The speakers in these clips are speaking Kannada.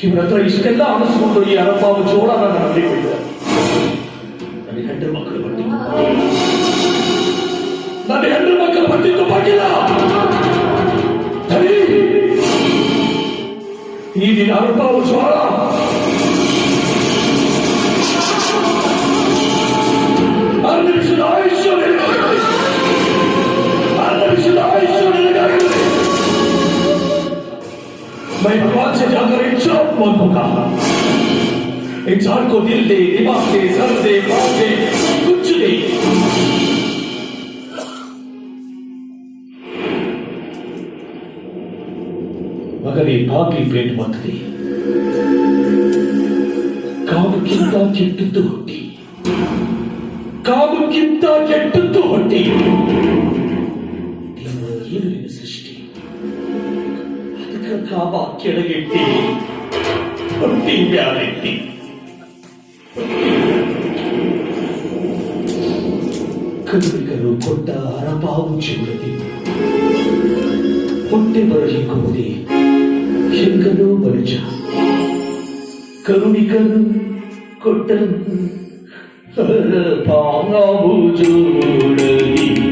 ಇವರ ಹತ್ರ ಇಷ್ಟೆಲ್ಲ ಅನಿಸ್ಕೊಂಡು ಈ ಅರಪಾವು ಜೋಳನ ನನಗೆ ಕೊಟ್ಟಿದ್ದಾರೆ ನನಗೆ ಹೆಂಡ್ರ ಮಕ್ಕಳು ಬಟ್ಟಿ ನನ್ನ ಹೆಂಡ್ರ ಮಕ್ಕಳು ಬಟ್ಟಿ ತುಪ್ಪಾಕಿಲ್ಲ ತಡಿ. ಈ ದಿನ ಅರಪಾವು ಜೋಳ मैं भगवान से जाकर इंसान मत होगा इंसान को दिल दे दिमाग दे सर दे पाप दे, कुछ दे। मगर ये बाकी पेट मत दे। काम कितना चिट्टू होती काम कितना चिट्टू होती ಸೃಷ್ಟಿ ಅದಕ್ಕೆ ಕಾಮ ಕೆಳಗಿಟ್ಟಿ ಹೊಟ್ಟಿ ಮ್ಯಾಲಿಟ್ಟಿ ಕರುಣಿಕರು ಕೊಟ್ಟ ಅರಪಾವು ಚಿಗುರದಿ ಹೊಟ್ಟೆ ಬರಲಿಕ್ಕುವುದೇ ಹೆಂಗನೋ ಮನುಜ ಕರುಣಿಕರು ಕೊಟ್ಟ ಅರಪಾವು ಜೋಡಲಿ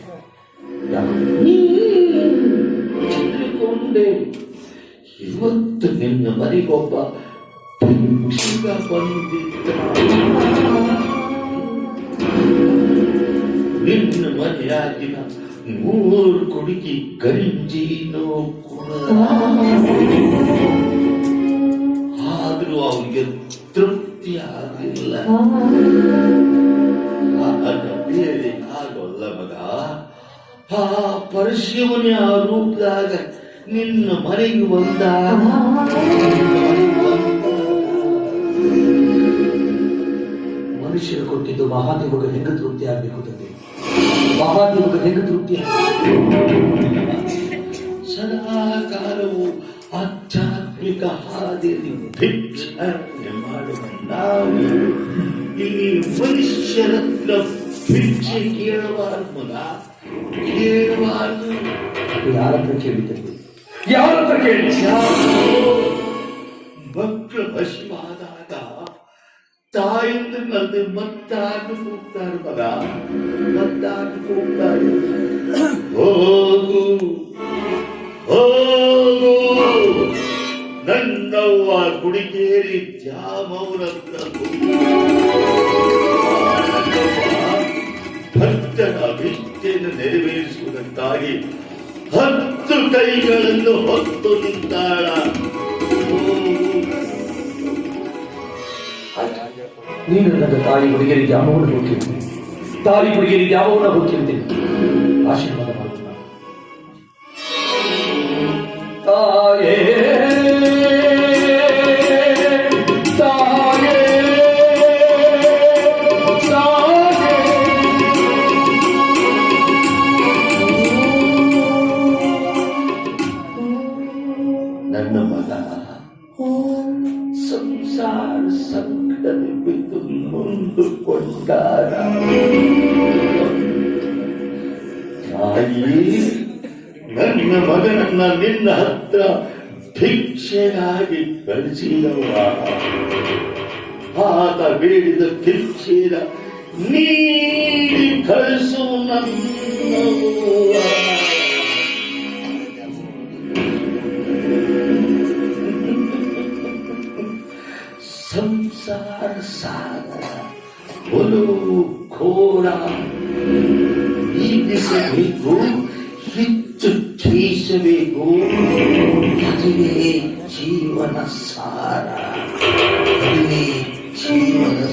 ಯಾಕೋ ಚಿತ್ರಕೊಂಡೆ ಇವತ್ತು ನಿನ್ನ ಮನೆಗೊಬ್ಬ ಭಿಕ್ಷುಕ ಬಂದಿದ್ದ ನಿನ್ನ ಮನೆಯಾಗಿನ ಮೂರು ಕುಡುಕಿ ಗಂಜಿನೋ ಕುಡ ಆದ್ರೂ ಅವನಿಗೆ ತೃಪ್ತಿ ಆಗಲಿಲ್ಲ ಆಗ ಬೇರೆ ಆಗೋಲ್ಲ ಮಗ ಆ ಪರಶಿವನ ರೂಪದಾಗ ನಿನ್ನ ಮನೆಗೆ ಬಂದ. ಮನುಷ್ಯರು ಕೊಟ್ಟಿದ್ದು ಮಹಾದೇವಗ ಹೆಂಗ ತೃಪ್ತಿ ಆಗ್ಬೇಕು ತಂದೆ. ಮಹಾದೇವಗ ಹೆಂಗ ತೃಪ್ತಿ ಸದಾ ಆಧ್ಯಾತ್ಮಿಕ ಹಾದಿಯಲ್ಲಿ ಮಾಡುವ ನಾವು ಈ ಮನುಷ್ಯರ ಹತ್ರ ಕೇಳಬಾರದು ಮಗ ಕೇಳಬಾರ್ದು ಯಾರ ಹತ್ರ ಕೇಳಿದ್ದಲ್ಲಿ ಯಾರ ಹತ್ರ ಕೇಳಿ? ಮಕ್ಕಳು ಹಸಿವಾದಾಗ ತಾಯಂದ್ರಲ್ಲಿ ಮತ್ತಾನು ಕೂಗ್ತಾರೆ ಮಗ. ಮತ್ತಾನು ಕೂಗ್ತಾರೆ. ಹೋಗು ಹೋಗು. ನನ್ನವ್ವ ಗುಡಿಗೇರಿ ದ್ಯಾಮವ್ರ ನೆರವೇರಿಸುವುದಕ್ಕಾಗಿ ಹತ್ತು ಕೈಗಳನ್ನು ಹೊತ್ತು ನಿಂತಾಳ. ನೀನು ನನ್ನ ತಾಯಿ ಹುಡುಗಿಯರಿಗೆ ಯಾವವನ್ನು ಗೊತ್ತಿರ್ತೀನಿ ತಾಯಿ ಹುಡುಗಿಯರಿಗೆ ಯಾವನ್ನ ಗೊತ್ತಿರ್ತೀನಿ ಆಶೀರ್ವಾದ ಮಾಡುತ್ತ ತಾಯೇ ತಾಯೇ ನೊಂದುಕೊಂಡಾರ ತಾಯಿ ನನ್ನ ಮಗನನ್ನ ನಿನ್ನ ಹತ್ರ ಭಿಕ್ಷೆಗಾಗಿ ಕಳಿಸಿದವ ಆತ ಬೇಡಿದ ಭಿಕ್ಷೆಯ ನೀಡಿ ಕಳಿಸು ನನ್ನವ್ವ. onu koran 이비세비고 히트 티세비고 나중에 지원한 사람 나중에 지원한